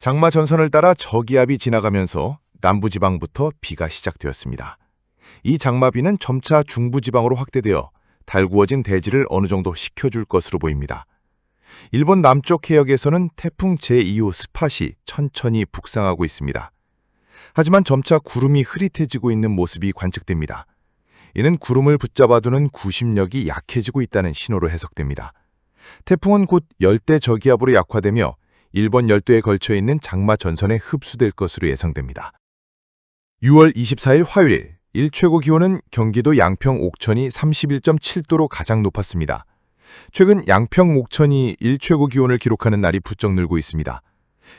장마 전선을 따라 저기압이 지나가면서 남부지방부터 비가 시작되었습니다. 이 장마비는 점차 중부지방으로 확대되어 달구어진 대지를 어느 정도 식혀줄 것으로 보입니다. 일본 남쪽 해역에서는 태풍 제2호 스팟이 천천히 북상하고 있습니다. 하지만 점차 구름이 흐릿해지고 있는 모습이 관측됩니다. 이는 구름을 붙잡아두는 구심력이 약해지고 있다는 신호로 해석됩니다. 태풍은 곧 열대 저기압으로 약화되며 일본 열도에 걸쳐 있는 장마 전선에 흡수될 것으로 예상됩니다. 6월 24일 화요일 일 최고 기온은 경기도 양평 옥천이 31.7도로 가장 높았습니다. 최근 양평 옥천이 일 최고 기온을 기록하는 날이 부쩍 늘고 있습니다.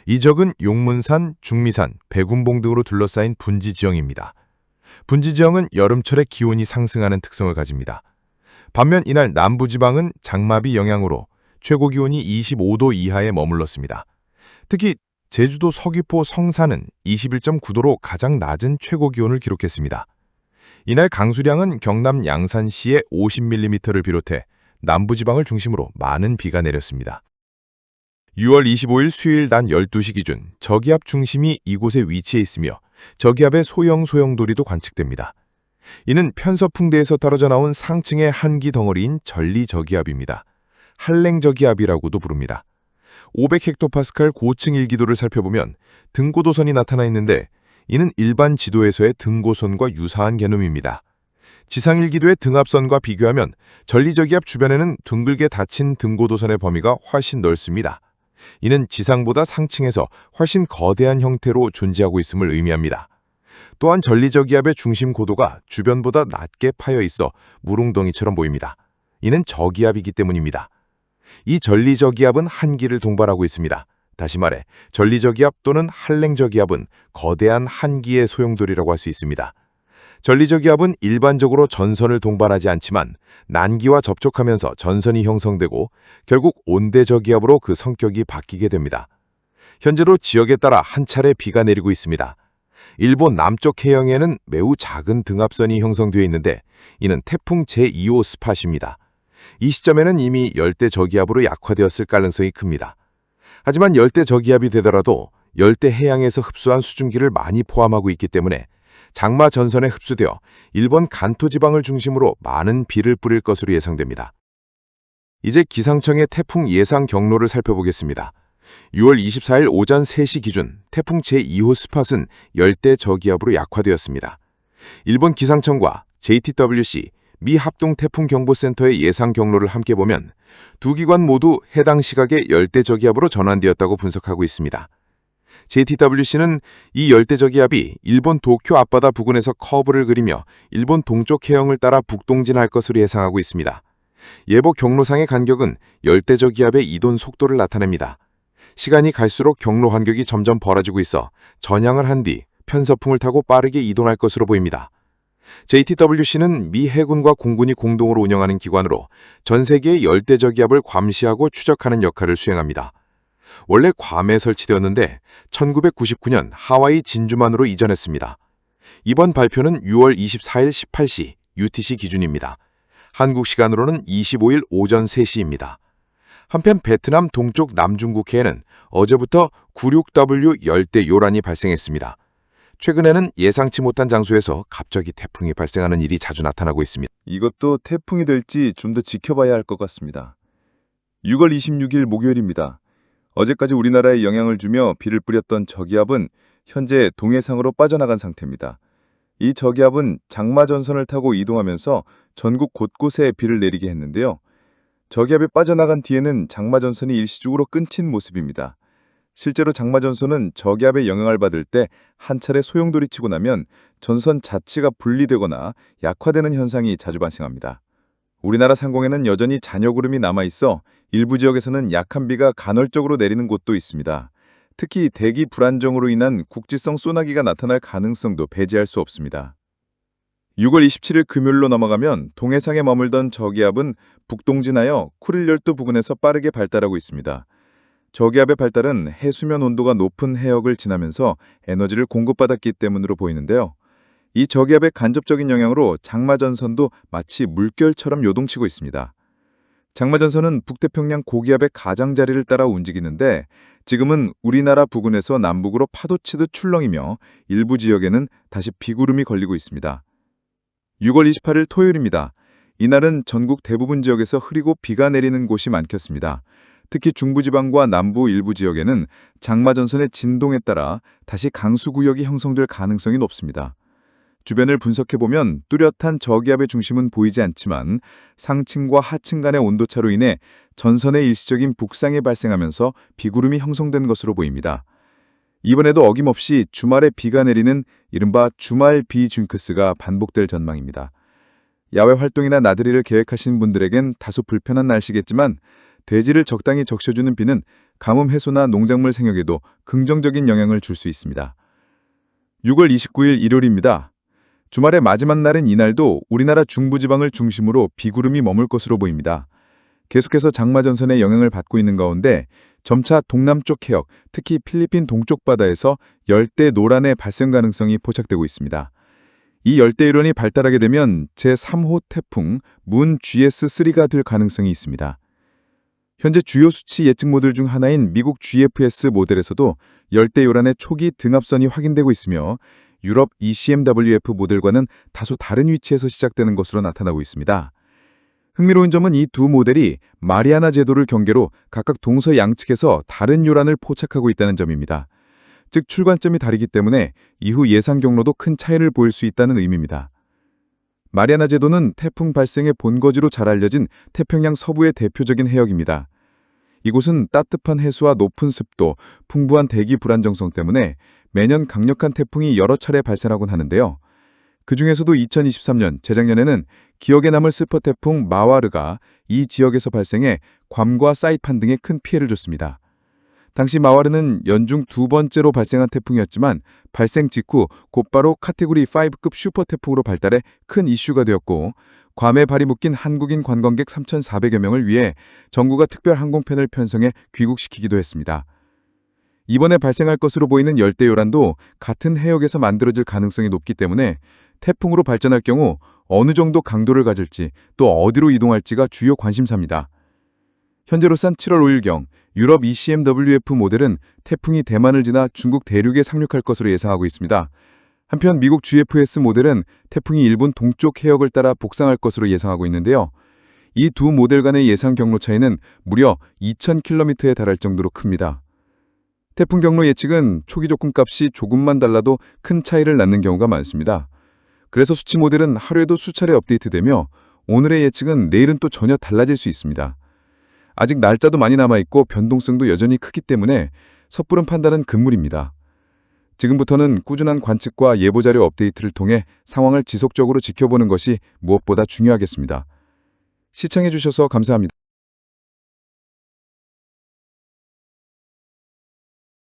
이 적은 용문산, 중미산, 백운봉 등으로 둘러싸인 분지 지형입니다. 분지 지형은 여름철에 기온이 상승하는 특성을 가집니다. 반면 이날 남부지방은 장마비 영향으로 최고 기온이 25도 이하에 머물렀습니다. 특히 제주도 서귀포 성산은 21.9도로 가장 낮은 최고 기온을 기록했습니다. 이날 강수량은 경남 양산시에 50mm를 비롯해 남부지방을 중심으로 많은 비가 내렸습니다. 6월 25일 수요일 낮 12시 기준 저기압 중심이 이곳에 위치해 있으며 저기압의 소형 소형돌이도 관측됩니다. 이는 편서풍대에서 떨어져 나온 상층의 한기 덩어리인 전리 저기압입니다. 한랭저기압이라고도 부릅니다. 500헥토파스칼 고층 일기도를 살펴보면 등고도선이 나타나 있는데 이는 일반 지도에서의 등고선과 유사한 개념입니다. 지상일기도의 등압선과 비교하면 전리저기압 주변에는 둥글게 닫힌 등고도선의 범위가 훨씬 넓습니다. 이는 지상보다 상층에서 훨씬 거대한 형태로 존재하고 있음을 의미합니다. 또한 전리저기압의 중심 고도가 주변보다 낮게 파여 있어 무릉덩이처럼 보입니다. 이는 저기압이기 때문입니다. 이 전리저기압은 한기를 동반하고 있습니다. 다시 말해 전리저기압 또는 한랭저기압은 거대한 한기의 소용돌이라고 할 수 있습니다. 전리저기압은 일반적으로 전선을 동반하지 않지만 난기와 접촉하면서 전선이 형성되고 결국 온대저기압으로 그 성격이 바뀌게 됩니다. 현재도 지역에 따라 한 차례 비가 내리고 있습니다. 일본 남쪽 해영에는 매우 작은 등압선이 형성되어 있는데 이는 태풍 제2호 스팟입니다. 이 시점에는 이미 열대 저기압으로 약화되었을 가능성이 큽니다. 하지만 열대 저기압이 되더라도 열대 해양에서 흡수한 수증기를 많이 포함하고 있기 때문에 장마 전선에 흡수되어 일본 간토 지방을 중심으로 많은 비를 뿌릴 것으로 예상됩니다. 이제 기상청의 태풍 예상 경로를 살펴보겠습니다. 6월 24일 오전 3시 기준 태풍 제2호 스팟은 열대 저기압으로 약화되었습니다. 일본 기상청과 JTWC 미 합동 태풍 경보센터의 예상 경로를 함께 보면 두 기관 모두 해당 시각에 열대 저기압으로 전환되었다고 분석하고 있습니다. JTWC는 이 열대 저기압이 일본 도쿄 앞바다 부근에서 커브를 그리며 일본 동쪽 해영을 따라 북동진할 것으로 예상하고 있습니다. 예보 경로상의 간격은 열대 저기압의 이동 속도를 나타냅니다. 시간이 갈수록 경로 간격이 점점 벌어지고 있어 전향을 한 뒤 편서풍을 타고 빠르게 이동할 것으로 보입니다. JTWC는 미 해군과 공군이 공동으로 운영하는 기관으로 전 세계의 열대 저기압을 감시하고 추적하는 역할을 수행합니다. 원래 괌에 설치되었는데 1999년 하와이 진주만으로 이전했습니다. 이번 발표는 6월 24일 18시 UTC 기준입니다. 한국 시간으로는 25일 오전 3시입니다. 한편 베트남 동쪽 남중국해에는 어제부터 96W 열대 요란이 발생했습니다. 최근에는 예상치 못한 장소에서 갑자기 태풍이 발생하는 일이 자주 나타나고 있습니다. 이것도 태풍이 될지 좀 더 지켜봐야 할 것 같습니다. 6월 26일 목요일입니다. 어제까지 우리나라에 영향을 주며 비를 뿌렸던 저기압은 현재 동해상으로 빠져나간 상태입니다. 이 저기압은 장마 전선을 타고 이동하면서 전국 곳곳에 비를 내리게 했는데요. 저기압이 빠져나간 뒤에는 장마 전선이 일시적으로 끊긴 모습입니다. 실제로 장마 전선은 저기압의 영향을 받을 때 한 차례 소용돌이 치고 나면 전선 자체가 분리되거나 약화되는 현상이 자주 발생합니다. 우리나라 상공에는 여전히 잔여구름이 남아있어 일부 지역에서는 약한 비가 간헐적으로 내리는 곳도 있습니다. 특히 대기 불안정으로 인한 국지성 소나기가 나타날 가능성도 배제할 수 없습니다. 6월 27일 금요일로 넘어가면 동해상에 머물던 저기압은 북동진하여 쿠릴열도 부근에서 빠르게 발달하고 있습니다. 저기압의 발달은 해수면 온도가 높은 해역을 지나면서 에너지를 공급받았기 때문으로 보이는데요. 이 저기압의 간접적인 영향으로 장마 전선도 마치 물결처럼 요동치고 있습니다. 장마전선은 북태평양 고기압의 가장자리를 따라 움직이는데 지금은 우리나라 부근에서 남북으로 파도치듯 출렁이며 일부 지역에는 다시 비구름이 걸리고 있습니다. 6월 28일 토요일입니다. 이날은 전국 대부분 지역에서 흐리고 비가 내리는 곳이 많겠습니다. 특히 중부지방과 남부 일부 지역에는 장마전선의 진동에 따라 다시 강수구역이 형성될 가능성이 높습니다. 주변을 분석해보면 뚜렷한 저기압의 중심은 보이지 않지만 상층과 하층 간의 온도차로 인해 전선의 일시적인 북상이 발생하면서 비구름이 형성된 것으로 보입니다. 이번에도 어김없이 주말에 비가 내리는 이른바 주말 비 징크스가 반복될 전망입니다. 야외 활동이나 나들이를 계획하신 분들에겐 다소 불편한 날씨겠지만 대지를 적당히 적셔주는 비는 가뭄 해소나 농작물 생육에도 긍정적인 영향을 줄 수 있습니다. 6월 29일 일요일입니다. 주말의 마지막 날인 이날도 우리나라 중부지방을 중심으로 비구름이 머물 것으로 보입니다. 계속해서 장마전선의 영향을 받고 있는 가운데 점차 동남쪽 해역, 특히 필리핀 동쪽 바다에서 열대 노란의 발생 가능성이 포착되고 있습니다. 이 열대 이론이 발달하게 되면 제3호 태풍 문 GS3가 될 가능성이 있습니다. 현재 주요 수치 예측 모델 중 하나인 미국 GFS 모델에서도 열대 요란의 초기 등압선이 확인되고 있으며 유럽 ECMWF 모델과는 다소 다른 위치에서 시작되는 것으로 나타나고 있습니다. 흥미로운 점은 이 두 모델이 마리아나 제도를 경계로 각각 동서 양측에서 다른 요란을 포착하고 있다는 점입니다. 즉 출관점이 다르기 때문에 이후 예상 경로도 큰 차이를 보일 수 있다는 의미입니다. 마리아나 제도는 태풍 발생의 본거지로 잘 알려진 태평양 서부의 대표적인 해역입니다. 이곳은 따뜻한 해수와 높은 습도, 풍부한 대기 불안정성 때문에 매년 강력한 태풍이 여러 차례 발생하곤 하는데요. 그 중에서도 2023년 재작년에는 기억에 남을 슬퍼 태풍 마와르가 이 지역에서 발생해 괌과 사이판 등에 큰 피해를 줬습니다. 당시 마와르는 연중 두 번째로 발생한 태풍이었지만 발생 직후 곧바로 카테고리 5급 슈퍼 태풍으로 발달해 큰 이슈가 되었고 괌에 발이 묶인 한국인 관광객 3,400여 명을 위해 정부가 특별 항공편을 편성해 귀국시키기도 했습니다. 이번에 발생할 것으로 보이는 열대요란도 같은 해역에서 만들어질 가능성이 높기 때문에 태풍으로 발전할 경우 어느 정도 강도를 가질지 또 어디로 이동할지가 주요 관심사입니다. 현재로선 7월 5일경 유럽 ECMWF 모델은 태풍이 대만을 지나 중국 대륙에 상륙할 것으로 예상하고 있습니다. 한편 미국 GFS 모델은 태풍이 일본 동쪽 해역을 따라 북상할 것으로 예상하고 있는데요. 이 두 모델 간의 예상 경로 차이는 무려 2,000km에 달할 정도로 큽니다. 태풍 경로 예측은 초기 조건 값이 조금만 달라도 큰 차이를 낳는 경우가 많습니다. 그래서 수치 모델은 하루에도 수차례 업데이트되며 오늘의 예측은 내일은 또 전혀 달라질 수 있습니다. 아직 날짜도 많이 남아있고 변동성도 여전히 크기 때문에 섣부른 판단은 금물입니다. 지금부터는 꾸준한 관측과 예보자료 업데이트를 통해 상황을 지속적으로 지켜보는 것이 무엇보다 중요하겠습니다. 시청해주셔서 감사합니다.